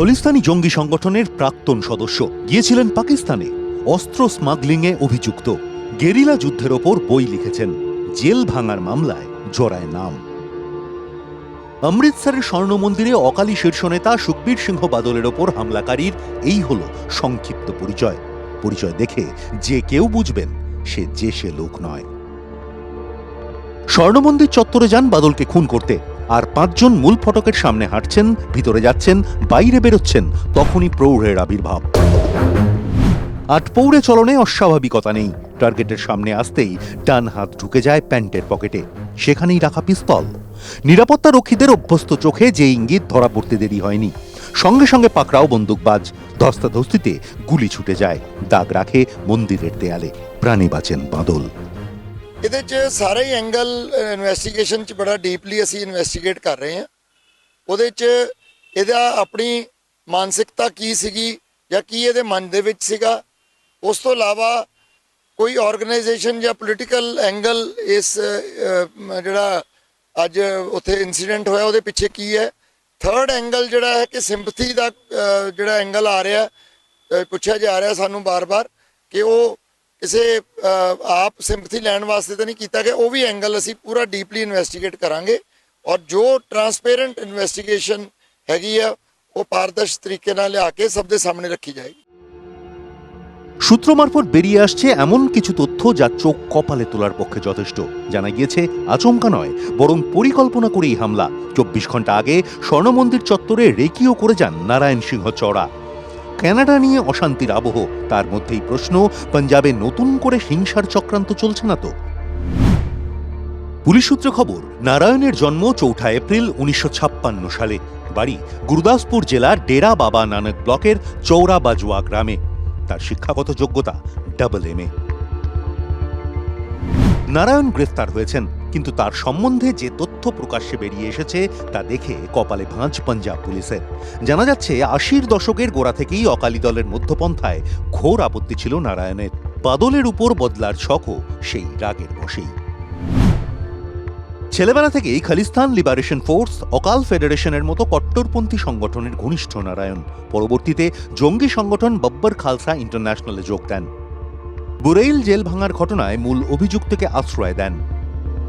খলিস্তানি জঙ্গি সংগঠনের প্রাক্তন সদস্য। গিয়েছিলেন পাকিস্তানে। অস্ত্র স্মাগলিংয়ে অভিযুক্ত। গেরিলা যুদ্ধের ওপর বই লিখেছেন। জেল ভাঙার মামলায় জড়ায় নাম। অমৃতসরের স্বর্ণ মন্দিরে অকালী শীর্ষ নেতা সুখবীর সিংহ বাদলের ওপর হামলাকারীর এই হল সংক্ষিপ্ত পরিচয়। পরিচয় দেখে যে কেউ বুঝবেন, সে যে সে লোক নয়। স্বর্ণমন্দির চত্বরে যান বাদলকে খুন করতে। আর পাঁচজন মূল ফটকের সামনে হাঁটছেন, ভিতরে যাচ্ছেন, বাইরে বেরোচ্ছেন, তখনই প্রৌঢ়ের আবির্ভাব। আটপৌড়ে চলনে অস্বাভাবিকতা নেই। টার্গেটের সামনে আসতেই ডান হাত ঢুকে যায় প্যান্টের পকেটে। সেখানেই রাখা পিস্তল। নিরাপত্তা রক্ষীদের অভ্যস্ত চোখে যে ইঙ্গিত ধরা পড়তে দেরি হয়নি। সঙ্গে সঙ্গে পাকড়াও বন্দুকবাজ। ধস্তাধস্তিতে গুলি ছুটে যায়। দাগ রাখে মন্দিরের দেয়ালে। প্রাণী বাঁচেন বাদল। ਇਹਦੇ 'ਚ ਸਾਰੇ ਹੀ ਐਂਗਲ ਇਨਵੈਸਟੀਗੇਸ਼ਨ 'ਚ ਬੜਾ ਡੀਪਲੀ ਅਸੀਂ ਇਨਵੈਸਟੀਗੇਟ ਕਰ ਰਹੇ ਹਾਂ। ਉਹਦੇ 'ਚ ਇਹਦਾ ਆਪਣੀ ਮਾਨਸਿਕਤਾ ਕੀ ਸੀਗੀ ਜਾਂ ਕੀ ਇਹਦੇ ਮਨ ਦੇ ਵਿੱਚ ਸੀਗਾ, ਉਸ ਤੋਂ ਇਲਾਵਾ ਕੋਈ ਆਰਗੇਨਾਈਜੇਸ਼ਨ ਜਾਂ ਪੋਲੀਟੀਕਲ ਐਂਗਲ ਇਸ ਜਿਹੜਾ ਅੱਜ ਉੱਥੇ ਇਨਸੀਡੈਂਟ ਹੋਇਆ, ਉਹਦੇ ਪਿੱਛੇ ਕੀ ਹੈ? ਥਰਡ ਐਂਗਲ ਜਿਹੜਾ ਹੈ ਕਿ ਸਿੰਪਥੀ ਦਾ ਜਿਹੜਾ ਐਂਗਲ ਆ ਰਿਹਾ ਪੁੱਛਿਆ ਜਾ ਰਿਹਾ ਸਾਨੂੰ ਬਾਰ-ਬਾਰ ਕਿ ਉਹ ਕਿਸੇ ਅਹ, ਆਪ ਸਿੰਪਥੀ ਲੈਣ ਵਾਸਤੇ ਤਾਂ ਨਹੀਂ ਕੀਤਾ ਗਿਆ ਉਹ ਵੀ ਐਂਗਲ ਅਸੀਂ ਪੂਰਾ ਡੀਪਲੀ ਇਨਵੈਸਟੀਗੇਟ ਕਰਾਂਗੇ ਔਰ ਜੋ ਟਰਾਂਸਪੇਰੈਂਟ ਇਨਵੈਸਟੀਗੇਸ਼ਨ ਹੈਗੀ ਆ ਉਹ ਪਾਰਦਰਸ਼ ਤਰੀਕੇ ਨਾਲ ਲਿਆ ਕੇ ਸਭ ਦੇ ਸਾਹਮਣੇ ਰੱਖੀ ਜਾਏਗੀ সূত্র মারফত বেরিয়ে আসছে এমন কিছু তথ্য যা চোখ কপালে তোলার পক্ষে যথেষ্ট জানা গিয়েছে আচমকা নয় বরং পরিকল্পনা করেই হামলা চব্বিশ ঘন্টা আগে স্বর্ণমন্দির চত্বরে রেকিও করে যান নারায়ণ সিংহ চড়া কানাডা নিয়ে অশান্তির আবহ। তার মধ্যেই প্রশ্ন, পাঞ্জাবে নতুন করে হিংসার চক্রান্ত চলছে না তো? পুলিশ সূত্রে খবর, নারায়ণের জন্ম চৌঠা এপ্রিল উনিশশো ছাপ্পান্ন সালে। বাড়ি গুরুদাসপুর জেলার ডেরা বাবা নানক ব্লকের চৌরা বাজুয়া গ্রামে। তার শিক্ষাগত যোগ্যতা ডাবল এম এ নারায়ণ গ্রেফতার হয়েছেন। কিন্তু তার সম্বন্ধে যে তথ্য প্রকাশ্যে বেরিয়ে এসেছে তা দেখে কপালে ভাঁজ পাঞ্জাব পুলিশের। জানা যাচ্ছে, আশির দশকের গোড়া থেকেই অকালি দলের মধ্যপন্থায় ঘোর আপত্তি ছিল নারায়ণের। বাদলের উপর বদলার ছকও সেই রাগের বসেই ছেলেবেলা থেকেই খালিস্তান লিবারেশন ফোর্স, অকাল ফেডারেশনের মতো কট্টরপন্থী সংগঠনের ঘনিষ্ঠ নারায়ণ। পরবর্তীতে জঙ্গি সংগঠন বব্বর খালসা ইন্টারন্যাশনালে যোগ দেন। বুরেইল জেল ভাঙার ঘটনায় মূল অভিযুক্তকে আশ্রয় দেন।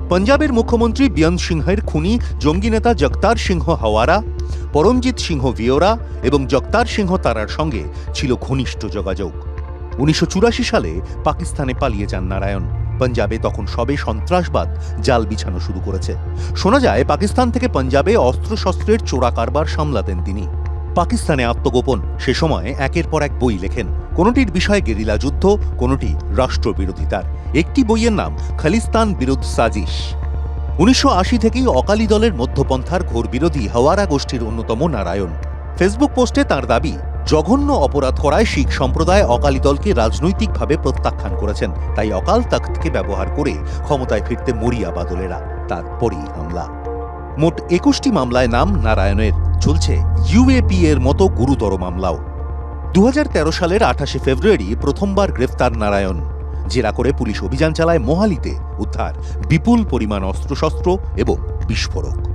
পাঞ্জাবের মুখ্যমন্ত্রী বিয়ন্ত সিংহের খুনি জঙ্গি নেতা জগতার সিংহ হাওয়ারা, পরমজিৎ সিংহ ভিওরা এবং জগতার সিংহ তারার সঙ্গে ছিল ঘনিষ্ঠ যোগাযোগ। উনিশশো চুরাশি সালে পাকিস্তানে পালিয়ে যান নারায়ণ। পাঞ্জাবে তখন সবে সন্ত্রাসবাদ জাল বিছানো শুরু করেছে। শোনা যায়, পাকিস্তান থেকে পাঞ্জাবে অস্ত্রশস্ত্রের চোরা কারবার সামলাতেন তিনি। পাকিস্তানে আত্মগোপন, সে সময় একের পর এক বই লেখেন। কোনটির বিষয়ে গেরিলা যুদ্ধ, কোনটি রাষ্ট্রবিরোধিতার। একটি বইয়ের নাম খালিস্তান বিরোধ সাজিশ। উনিশশো আশি থেকেই অকালি দলের মধ্যপন্থার ঘোর বিরোধী হাওয়ারা গোষ্ঠীর অন্যতম নারায়ণ। ফেসবুক পোস্টে তার দাবি, জঘন্য অপরাধ করায় শিখ সম্প্রদায় অকালি দলকে রাজনৈতিকভাবে প্রত্যাখ্যান করেছেন, তাই অকাল তখ্তকে ব্যবহার করে ক্ষমতায় ফিরতে মরিয়া বাদলেরা। তারপরই হামলা। মোট একুশটি মামলায় নাম নারায়ণের। চলছে ইউএপি এর মতো গুরুতর মামলাও। দু হাজার তেরো সালের আঠাশে ফেব্রুয়ারি প্রথমবার গ্রেফতার নারায়ণ। জেরা করে পুলিশ অভিযান চালায় মোহালিতে। উদ্ধার, বিপুল পরিমাণ অস্ত্রশস্ত্র এবং বিস্ফোরক।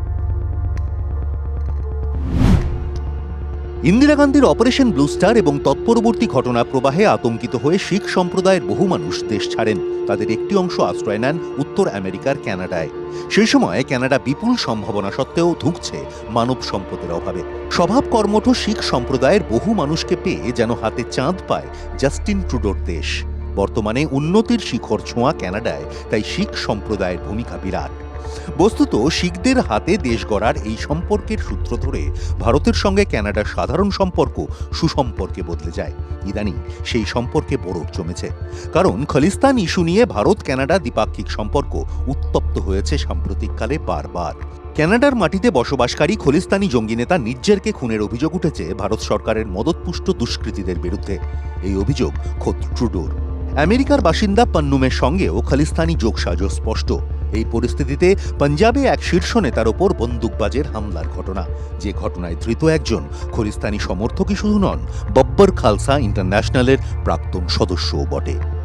ইন্দিরা গান্ধীর অপারেশন ব্লু স্টার এবং তৎপরবর্তী ঘটনা প্রবাহে আতঙ্কিত হয়ে শিখ সম্প্রদায়ের বহু মানুষ দেশ ছাড়েন। তাদের একটি অংশ আশ্রয় নেন উত্তর আমেরিকার ক্যানাডায়। সেই সময় ক্যানাডা বিপুল সম্ভাবনা সত্ত্বেও ধুঁকছে মানব সম্পদের অভাবে। স্বভাব কর্মঠ শিখ সম্প্রদায়ের বহু মানুষকে পেয়ে যেন হাতে চাঁদ পায় জাস্টিন ট্রুডোর দেশ। বর্তমানে উন্নতির শিখর ছোঁয়া ক্যানাডায়, তাই শিখ সম্প্রদায়ের ভূমিকা বিরাট। বস্তুত শিখদের হাতে দেশ গড়ার এই সম্পর্কের সূত্র ধরে ভারতের সঙ্গে ক্যানাডার সাধারণ সম্পর্ক সুসম্পর্কে বদলে যায়। ইদানিং সেই সম্পর্কে বরফ জমেছে। কারণ খলিস্তান ইস্যু নিয়ে ভারত ক্যানাডা দ্বিপাক্ষিক সম্পর্ক উত্তপ্ত হয়েছে সাম্প্রতিককালে বারবার। ক্যানাডার মাটিতে বসবাসকারী খলিস্তানি জঙ্গি নেতা নিজ্জেরকে খুনের অভিযোগ উঠেছে ভারত সরকারের মদতপুষ্ট দুষ্কৃতীদের বিরুদ্ধে। এই অভিযোগ খোদ ট্রুডোর। আমেরিকার বাসিন্দা পান্নুমের সঙ্গেও খালিস্তানি যোগসাজ স্পষ্ট। এই পরিস্থিতিতে পাঞ্জাবে এক শীর্ষ নেতার ওপর বন্দুকবাজের হামলার ঘটনা। যে ঘটনায় ধৃত একজন খলিস্তানি সমর্থকই শুধু নন, বব্বর খালসা ইন্টারন্যাশনালের প্রাক্তন সদস্যও বটে।